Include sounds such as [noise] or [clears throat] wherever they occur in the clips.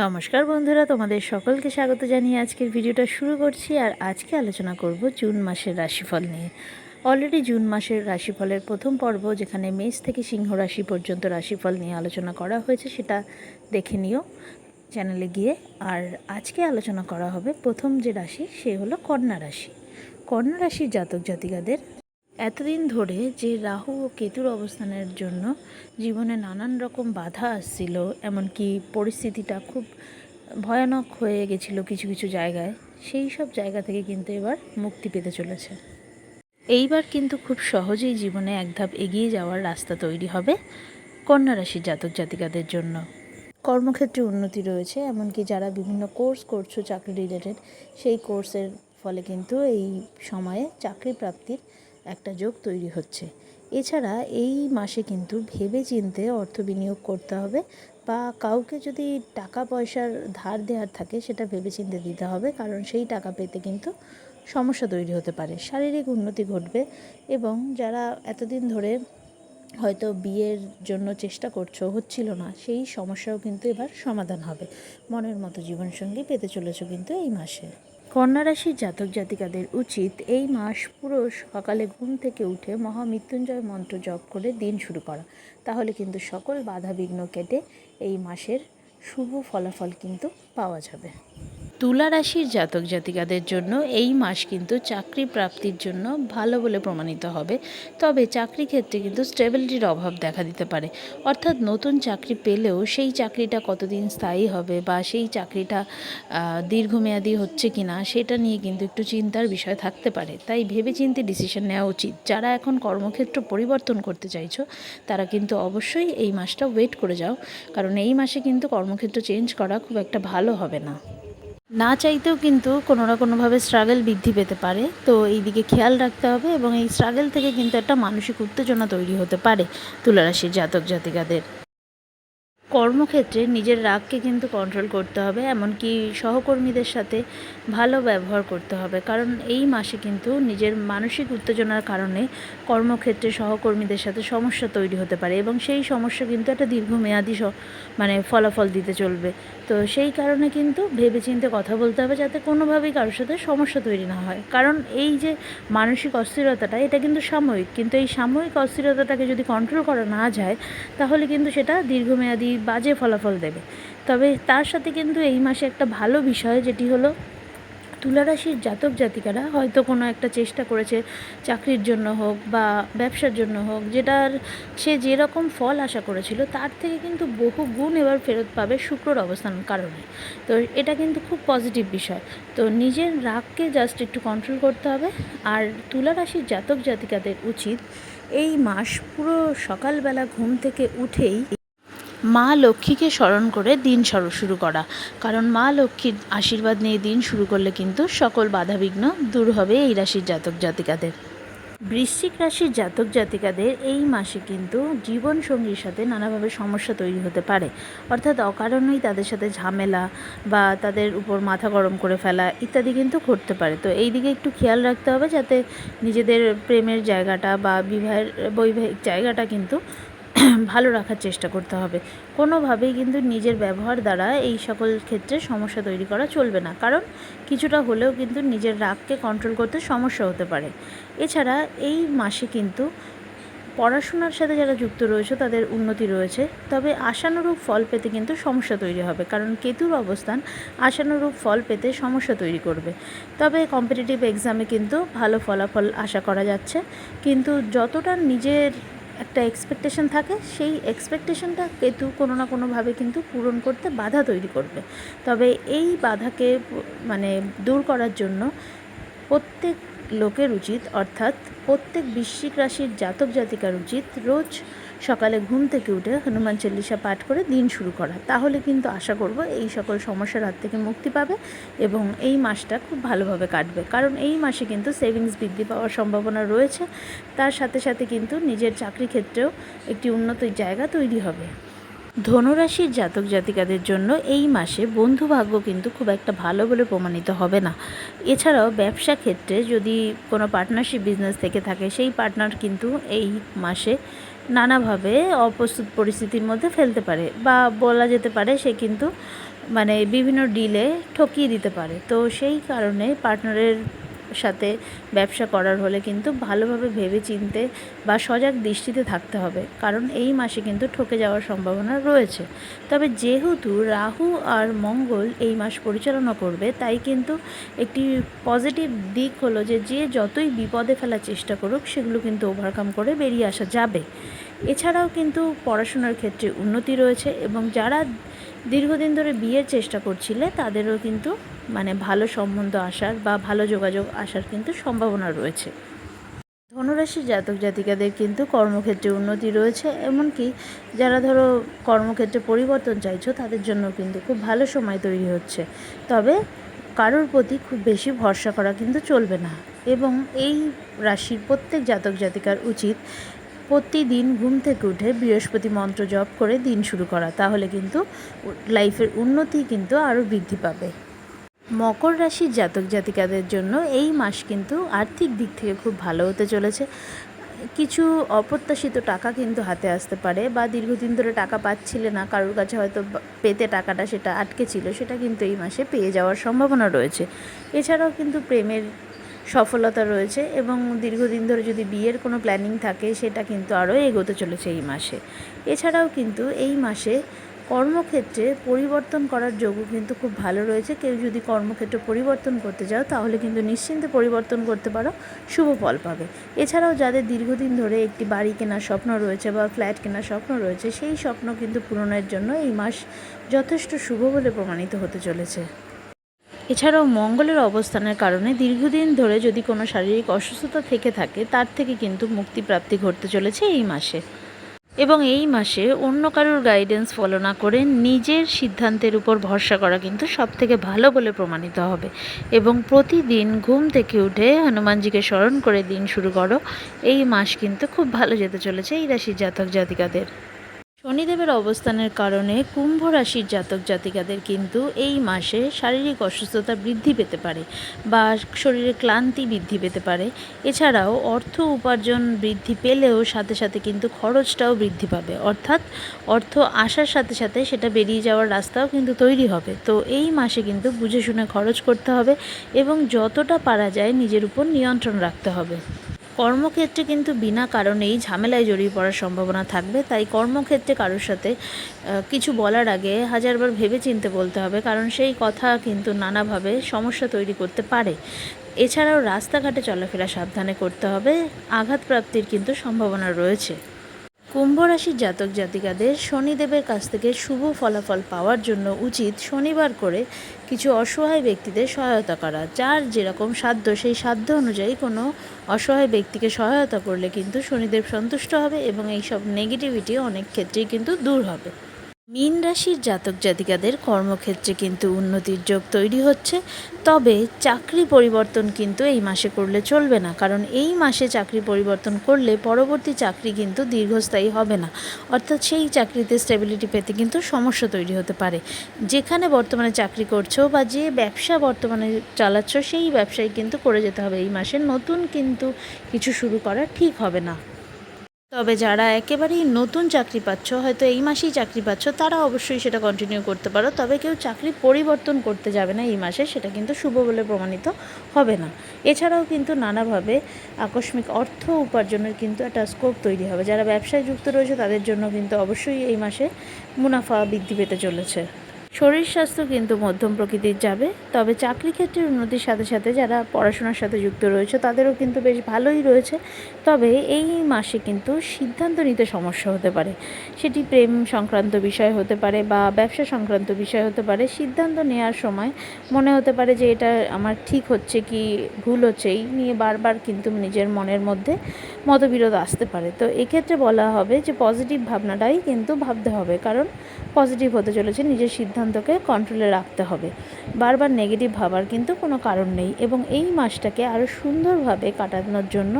নমস্কার বন্ধুরা, তোমাদের সকলকে স্বাগত জানিয়ে আজকের ভিডিওটা শুরু করছি আর আজকে আলোচনা করব জুন মাসের রাশিফল নিয়ে। অলরেডি জুন মাসের রাশিফলের প্রথম পর্ব, যেখানে মেষ থেকে সিংহ রাশি পর্যন্ত রাশিফল নিয়ে আলোচনা করা হয়েছে, সেটা দেখে নিও চ্যানেলে গিয়ে। আর আজকে আলোচনা করা হবে প্রথম যে রাশি, সে হলো কন্যা রাশি। কন্যা রাশির জাতক জাতিকাদের এতদিন ধরে যে রাহু ও কেতুর অবস্থানের জন্য জীবনে নানান রকম বাধা আসছিল, এমনকি পরিস্থিতিটা খুব ভয়ানক হয়ে গেছিল কিছু কিছু জায়গায়, সেই সব জায়গা থেকে কিন্তু এবার মুক্তি পেতে চলেছে। এইবার কিন্তু খুব সহজেই জীবনে এক ধাপ এগিয়ে যাওয়ার রাস্তা তৈরি হবে কন্যা রাশির জাতক জাতিকাদের জন্য। কর্মক্ষেত্রে উন্নতি রয়েছে, এমনকি যারা বিভিন্ন কোর্স করছ চাকরি রিলেটেড সেই কোর্সের ফলে কিন্তু এই সময়ে চাকরি প্রাপ্তির একটা যোগ তৈরি হচ্ছে। এছাড়া এই মাসে কিন্তু ভেবে চিনতে অর্থ বিনিয়োগ করতে হবে বা কাউকে যদি টাকা পয়সার ধার দেওয়ার থাকে সেটা ভেবে চিনতে দিতে হবে, কারণ সেই টাকা পেতে কিন্তু সমস্যা তৈরি হতে পারে। শারীরিক উন্নতি ঘটবে এবং যারা এতদিন ধরে হয়তো বিয়ের জন্য চেষ্টা করছ, হচ্ছিল না, সেই সমস্যাও কিন্তু এবার সমাধান হবে। মনের মতো জীবনসঙ্গী পেতে চলেছো কিন্তু এই মাসে। কন্যা রাশির জাতক জাতিকাদের উচিত এই মাস পুরো সকালে ঘুম থেকে উঠে মহামৃত্যুঞ্জয় মন্ত্র জপ করে দিন শুরু করা। তাহলে কিন্তু সকল বাধা বিঘ্ন কেটে এই মাসের শুভ ফলাফল কিন্তু পাওয়া যাবে। তুলা রাশির জাতক জাতিকাদের জন্য এই মাস কিন্তু চাকরি প্রাপ্তির জন্য ভালো বলে প্রমাণিত হবে। তবে চাকরি ক্ষেত্রে কিন্তু স্টেবিলিটির অভাব দেখা দিতে পারে। অর্থাৎ নতুন চাকরি পেলেও সেই চাকরিটা কতদিন স্থায়ী হবে বা সেই চাকরিটা দীর্ঘমেয়াদী হচ্ছে কি না সেটা নিয়ে কিন্তু একটু চিন্তার বিষয় থাকতে পারে। তাই ভেবেচিন্তে ডিসিশন নেওয়া উচিত। যারা এখন কর্মক্ষেত্র পরিবর্তন করতে চাইছো, তারা কিন্তু অবশ্যই এই মাসটা ওয়েট করে যাও। কারণ এই মাসে কিন্তু কর্মক্ষেত্র চেঞ্জ করা খুব একটা ভালো হবে না। না চাইতেও কিন্তু কোনো না কোনোভাবে স্ট্রাগল বৃদ্ধি পেতে পারে। তো এই দিকে খেয়াল রাখতে হবে এবং এই স্ট্রাগল থেকে কিন্তু একটা মানসিক উত্তেজনা তৈরি হতে পারে তুলারাশির জাতক জাতিকাদের। কর্মক্ষেত্রে নিজের রাগকে কিন্তু কন্ট্রোল করতে হবে, এমনকি সহকর্মীদের সাথে ভালো ব্যবহার করতে হবে। কারণ এই মাসে কিন্তু নিজের মানসিক উত্তেজনার কারণে কর্মক্ষেত্রে সহকর্মীদের সাথে সমস্যা তৈরি হতে পারে এবং সেই সমস্যা কিন্তু একটা দীর্ঘমেয়াদী মানে ফলাফল দিতে চলবে। তো সেই কারণে কিন্তু ভেবেচিন্তে কথা বলতে হবে যাতে কোনোভাবেই কারোর সাথে সমস্যা তৈরি না হয়। কারণ এই যে মানসিক অস্থিরতাটা, এটা কিন্তু সাময়িক। কিন্তু এই সাময়িক অস্থিরতাটাকে যদি কন্ট্রোল করা না যায়, তাহলে কিন্তু সেটা দীর্ঘমেয়াদী বাজে ফলাফল দেবে। তবে তার সাথে কিন্তু এই মাসে একটা ভালো বিষয়, যেটি হলো তুলারাশির জাতক জাতিকারা হয়তো কোনো একটা চেষ্টা করেছে চাকরির জন্য হোক বা ব্যবসার জন্য হোক, যেটার সে যেরকম ফল আশা করেছিল, তার থেকে কিন্তু বহু গুণ এবার ফেরত পাবে শুক্রর অবস্থান কারণে। তো এটা কিন্তু খুব পজিটিভ বিষয়। তো নিজের রাগকে জাস্ট একটু কন্ট্রোল করতে হবে। আর তুলারাশির জাতক জাতিকাদের উচিত এই মাস পুরো সকালবেলা ঘুম থেকে উঠেই মা লক্ষ্মীকে স্মরণ করে দিন শুরু করা। কারণ মা লক্ষ্মীর আশীর্বাদ নিয়ে দিন শুরু করলে কিন্তু সকল বাধাবিঘ্ন দূর হবে এই রাশির জাতক জাতিকাদের। বৃশ্চিক রাশির জাতক জাতিকাদের এই মাসে কিন্তু জীবন সঙ্গীর সাথে নানাভাবে সমস্যা তৈরি হতে পারে। অর্থাৎ অকারণেই তাদের সাথে ঝামেলা বা তাদের উপর মাথা গরম করে ফেলা ইত্যাদি কিন্তু ঘটতে পারে। তো এই দিকে একটু খেয়াল রাখতে হবে যাতে নিজেদের প্রেমের জায়গাটা বা বিবাহের বৈবাহিক জায়গাটা কিন্তু [clears throat] ভালো রাখার চেষ্টা করতে হবে। কোনোভাবেই কিন্তু নিজের ব্যবহার দ্বারা এই সকল ক্ষেত্রে সমস্যা তৈরি করা চলবে না। কারণ কিছুটা হলেও কিন্তু নিজের রাগকে কন্ট্রোল করতে সমস্যা হতে পারে। এছাড়া এই মাসে কিন্তু পড়াশোনার সাথে যারা যুক্ত রয়েছে, তাদের উন্নতি রয়েছে। তবে আশানুরূপ ফল পেতে কিন্তু সমস্যা তৈরি হবে। কারণ কেতুর অবস্থান আশানুরূপ ফল পেতে সমস্যা তৈরি করবে। তবে কম্পিটিটিভ এক্সামে কিন্তু ভালো ফলাফল আশা করা যাচ্ছে। কিন্তু যতটা নিজের একটা এক্সপেকটেশন থাকে, সেই এক্সপেকটেশনটা কেতু কোনো না কোনোভাবে কিন্তু পূরণ করতে বাধা তৈরি করবে। তবে এই বাধাকে মানে দূর করার জন্য প্রত্যেক লোকের উচিত, অর্থাৎ প্রত্যেক বৃশ্চিক রাশির জাতক জাতিকার উচিত রোজ সকালে ঘুম থেকে উঠে হনুমান চল্লিশা পাঠ করে দিন শুরু করা। তাহলে কিন্তু আশা করব এই সকল সমস্যার হাত থেকে মুক্তি পাবে এবং এই মাসটা খুব ভালোভাবে কাটবে। কারণ এই মাসে কিন্তু সেভিংস বৃদ্ধি পাওয়ার সম্ভাবনা রয়েছে। তার সাথে সাথে কিন্তু নিজের চাকরি ক্ষেত্রেও একটি উন্নত জায়গা তৈরি হবে। ধনুরাশির জাতক জাতিকাদের জন্য এই মাসে বন্ধু ভাগ্য কিন্তু খুব একটা ভালো বলে প্রমাণিত হবে না। এছাড়াও ব্যবসা ক্ষেত্রে যদি কোনো পার্টনারশিপ বিজনেস থেকে থাকে, সেই পার্টনার কিন্তু এই মাসে নানাভাবে অপ্রস্তুত পরিস্থিতির মধ্যে ফেলতে পারে বা বলা যেতে পারে সে কিন্তু মানে বিভিন্ন ডিলে ঠকিয়ে দিতে পারে। তো সেই কারণে পার্টনারের সাথে ব্যবসা করার হলে কিন্তু ভালোভাবে ভেবে চিনতে বা সজাগ দৃষ্টিতে থাকতে হবে। কারণ এই মাসে কিন্তু ঠকে যাওয়ার সম্ভাবনা রয়েছে। তবে যেহেতু রাহু আর মঙ্গল এই মাস পরিচালনা করবে, তাই কিন্তু একটি পজিটিভ দিক হলো যে যে যতই বিপদে ফেলার চেষ্টা করুক, সেগুলো কিন্তু ওভারকাম করে বেরিয়ে আসা যাবে। এছাড়াও কিন্তু পড়াশোনার ক্ষেত্রে উন্নতি রয়েছে এবং যারা দীর্ঘদিন ধরে বিয়ের চেষ্টা করছিলে, তাদেরও কিন্তু মানে ভালো সম্বন্ধ আসার বা ভালো যোগাযোগ আসার কিন্তু সম্ভাবনা রয়েছে। ধনুরাশির জাতক জাতিকাদের কিন্তু কর্মক্ষেত্রে উন্নতি রয়েছে, এমনকি যারা ধরো কর্মক্ষেত্রে পরিবর্তন চাইছো, তাদের জন্য কিন্তু খুব ভালো সময় তৈরি হচ্ছে। তবে কারোর প্রতি খুব বেশি ভরসা করা কিন্তু চলবে না এবং এই রাশির প্রত্যেক জাতক জাতিকার উচিত প্রতিদিন ঘুম থেকে উঠে বৃহস্পতি মন্ত্র জপ করে দিন শুরু করা, তাহলে কিন্তু লাইফের উন্নতি কিন্তু আরও বৃদ্ধি পাবে। মকর রাশির জাতক জাতিকাদের জন্য এই মাস কিন্তু আর্থিক দিক থেকে খুব ভালো হতে চলেছে। কিছু অপ্রত্যাশিত টাকা কিন্তু হাতে আসতে পারে বা দীর্ঘদিন ধরে টাকা পাচ্ছিলে না, কারোর কাছে হয়তো পেতে টাকাটা সেটা আটকে ছিল, সেটা কিন্তু এই মাসে পেয়ে যাওয়ার সম্ভাবনা রয়েছে। এছাড়াও কিন্তু প্রেমের সফলতা রয়েছে এবং দীর্ঘদিন ধরে যদি বিয়ের কোনো প্ল্যানিং থাকে, সেটা কিন্তু আরও এগোতে চলেছে এই মাসে। এছাড়াও কিন্তু এই মাসে কর্মক্ষেত্রে পরিবর্তন করার যোগ্য কিন্তু খুব ভালো রয়েছে। কেউ যদি কর্মক্ষেত্র পরিবর্তন করতে যাও, তাহলে কিন্তু নিশ্চিন্তে পরিবর্তন করতে পারো, শুভ ফল পাবে। এছাড়াও যাদের দীর্ঘদিন ধরে একটি বাড়ি কেনার স্বপ্ন রয়েছে বা ফ্ল্যাট কেনার স্বপ্ন রয়েছে, সেই স্বপ্ন কিন্তু পূরণের জন্য এই মাস যথেষ্ট শুভ বলে প্রমাণিত হতে চলেছে। এছাড়াও মঙ্গলের অবস্থানের কারণে দীর্ঘদিন ধরে যদি কোনো শারীরিক অসুস্থতা থেকে থাকে, তার থেকে কিন্তু মুক্তিপ্রাপ্তি ঘটতে চলেছে এই মাসে। এবং এই মাসে অন্য কারোর গাইডেন্স ফলো না করে নিজের সিদ্ধান্তের উপর ভরসা করা কিন্তু সব থেকে ভালো বলে প্রমাণিত হবে। এবং প্রতিদিন ঘুম থেকে উঠে হনুমানজিকে স্মরণ করে দিন শুরু করো। এই মাস কিন্তু খুব ভালো যেতে চলেছে এই রাশির জাতক জাতিকাদের শনিদেবের অবস্থানের কারণে কুম্ভ রাশির জাতক জাতিকাদের কিন্তু এই মাসে শারীরিক অসুস্থতা বৃদ্ধি পেতে পারে বা শরীরে ক্লান্তি বৃদ্ধি পেতে পারে। এছাড়াও অর্থ উপার্জন বৃদ্ধি পেলেও সাথে সাথে কিন্তু খরচটাও বৃদ্ধি পাবে। অর্থাৎ অর্থ আসার সাথে সাথে সেটা বেরিয়ে যাওয়ার রাস্তাও কিন্তু তৈরি হবে। তো এই মাসে কিন্তু বুঝে শুনে খরচ করতে হবে এবং যতটা পারা যায় নিজের উপর নিয়ন্ত্রণ রাখতে হবে। কর্মক্ষেত্রে কিন্তু বিনা কারণেই ঝামেলায় জড়িয়ে পড়ার সম্ভাবনা থাকবে। তাই কর্মক্ষেত্রে কারোর সাথে কিছু বলার আগে হাজারবার ভেবে চিনতে বলতে হবে, কারণ সেই কথা কিন্তু নানাভাবে সমস্যা তৈরি করতে পারে। এছাড়াও রাস্তাঘাটে চলাফেরা সাবধানে করতে হবে। আঘাতপ্রাপ্তির কিন্তু সম্ভাবনা রয়েছে। কুম্ভ রাশির জাতক জাতিকাদের শনিদেবের কাছ থেকে শুভ ফলাফল পাওয়ার জন্য উচিত শনিবার করে কিছু অসহায় ব্যক্তিদের সহায়তা করা। যার যেরকম সাধ্য, সেই সাধ্য অনুযায়ী কোনো অসহায় ব্যক্তিকে সহায়তা করলে কিন্তু শনিদেব সন্তুষ্ট হবে এবং এইসব নেগেটিভিটি অনেক ক্ষেত্রেই কিন্তু দূর হবে। মীন রাশির জাতক জাতিকাদের কর্মক্ষেত্রে কিন্তু উন্নতির যোগ তৈরি হচ্ছে। তবে চাকরি পরিবর্তন কিন্তু এই মাসে করলে চলবে না, কারণ এই মাসে চাকরি পরিবর্তন করলে পরবর্তী চাকরি কিন্তু দীর্ঘস্থায়ী হবে না। অর্থাৎ সেই চাকরিতে স্টেবিলিটি পেতে কিন্তু সমস্যা তৈরি হতে পারে। যেখানে বর্তমানে চাকরি করছ বা যে ব্যবসা বর্তমানে চালাচ্ছ, সেই ব্যবসায় কিন্তু করে যেতে হবে। এই মাসে নতুন কিন্তু কিছু শুরু করা ঠিক হবে না। তবে যারা একেবারেই নতুন চাকরি পাচ্ছ, হয়তো এই মাসেই চাকরি পাচ্ছ, তারা অবশ্যই সেটা কন্টিনিউ করতে পারো। তবে কেউ চাকরি পরিবর্তন করতে যাবে না এই মাসে, সেটা কিন্তু শুভ বলে প্রমাণিত হবে না। এছাড়াও কিন্তু নানাভাবে আকস্মিক অর্থ উপার্জনের কিন্তু একটা স্কোপ তৈরি হবে। যারা ব্যবসায় যুক্ত রয়েছে, তাদের জন্য কিন্তু অবশ্যই এই মাসে মুনাফা বৃদ্ধি পেতে চলেছে। শরীর স্বাস্থ্য কিন্তু মধ্যম প্রকৃতির যাবে, তবে চাকরি ক্ষেত্রের উন্নতির সাথে সাথে যারা পড়াশোনার সাথে যুক্ত রয়েছে, তাদেরও কিন্তু বেশ ভালোই রয়েছে। তবে এই মাসে কিন্তু সিদ্ধান্ত নিতে সমস্যা হতে পারে। সেটি প্রেম সংক্রান্ত বিষয় হতে পারে বা ব্যবসা সংক্রান্ত বিষয় হতে পারে। সিদ্ধান্ত নেওয়ার সময় মনে হতে পারে যে, এটা আমার ঠিক হচ্ছে কি ভুল হচ্ছে? এই নিয়ে বারবার কিন্তু নিজের মনের মধ্যে মতবিরোধ আসতে পারে। তো এক্ষেত্রে বলা হবে যে, পজিটিভ ভাবনাটাই কিন্তু ভাবতে হবে। কারণ পজিটিভ হতে চলেছে নিজের সিদ্ধান্তকে কন্ট্রোলে রাখতে হবে। বারবার নেগেটিভ ভাবার কিন্তু কোনো কারণ নেই এবং এই মাসটাকে আরও সুন্দরভাবে কাটানোর জন্য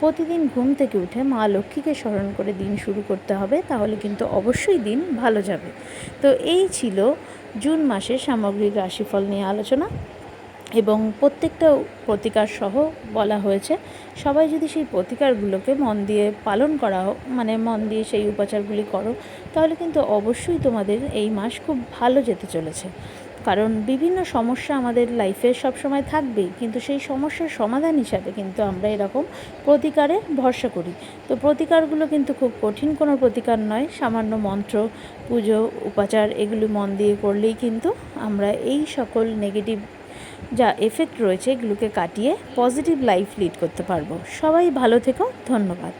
প্রতিদিন ঘুম থেকে উঠে মা লক্ষ্মীকে স্মরণ করে দিন শুরু করতে হবে, তাহলে কিন্তু অবশ্যই দিন ভালো যাবে। তো এই ছিল জুন মাসের সামগ্রিক রাশিফল নিয়ে আলোচনা। এবং প্রত্যেকটা প্রতিকার সহ বলা হয়েছে। সবাই যদি সেই প্রতিকারগুলোকে মন দিয়ে পালন করা হোক মানে মন দিয়ে সেই উপাচারগুলি করো, তাহলে কিন্তু অবশ্যই তোমাদের এই মাস খুব ভালো যেতে চলেছে। কারণ বিভিন্ন সমস্যা আমাদের লাইফে সবসময় থাকবেই, কিন্তু সেই সমস্যার সমাধান হিসাবে কিন্তু আমরা এরকম প্রতিকারে ভরসা করি। তো প্রতিকারগুলো কিন্তু খুব কঠিন কোনো প্রতিকার নয়, সামান্য মন্ত্র, পুজো, উপাচার, এগুলি মন দিয়ে করলেই কিন্তু আমরা এই সকল নেগেটিভ যা এফেক্ট রয়েছে এগুলোকে কাটিয়ে পজিটিভ লাইফ লিড করতে পারব। সবাই ভালো থেকো ধন্যবাদ।